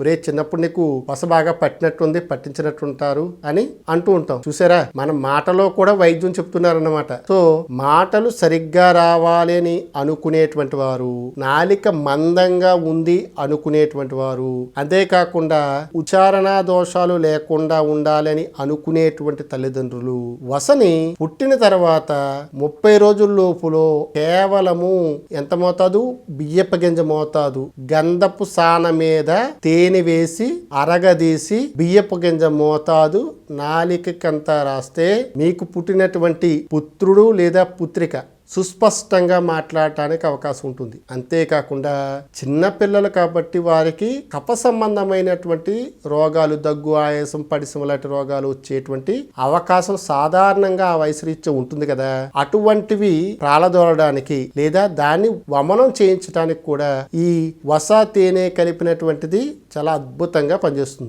ఒరే చిన్నప్పుడు నీకు వస బాగా పట్టినట్టుంది పట్టించినట్టుంటారు అని అంటూ ఉంటాం. చూసారా? మన మాటలో కూడా వైద్యం చెప్తున్నారన్నమాట. సో మాటలు సరిగ్గా రావాలి అని అనుకునేటువంటి వారు నాలిక మందంగా ఉంది అనుకునేటువంటి వారు అంతేకాకుండా ఉచ్చారణ దోషాలు లేకుండా ఉండాలని అనుకునేటువంటి తల్లిదండ్రులు వసని పుట్టిన తర్వాత ముప్పై రోజుల లోపులో కేవలము ఎంత మోతాదు? బియ్యప్ప గింజ మోతాదు. గంధపు సాన మీద తేనె వేసి అరగదీసి బియ్యపు గింజ మోతాదు నాలికకంతా రాస్తే మీకు పుట్టినటువంటి పుత్రుడు లేదా పుత్రిక. సుస్పష్టంగా మాట్లాడటానికి అవకాశం ఉంటుంది. అంతేకాకుండా చిన్నపిల్లలు కాబట్టి వారికి కఫ సంబంధమైనటువంటి రోగాలు దగ్గు ఆయాసం పడిసం లాంటి రోగాలు వచ్చేటువంటి అవకాశం సాధారణంగా ఆ వయసు రీత్యా ఉంటుంది కదా. అటువంటివి ప్రాళదోరడానికి లేదా దాన్ని వమనం చేయించడానికి కూడా ఈ వసా తేనె కలిపినటువంటిది చాలా అద్భుతంగా పనిచేస్తుంది.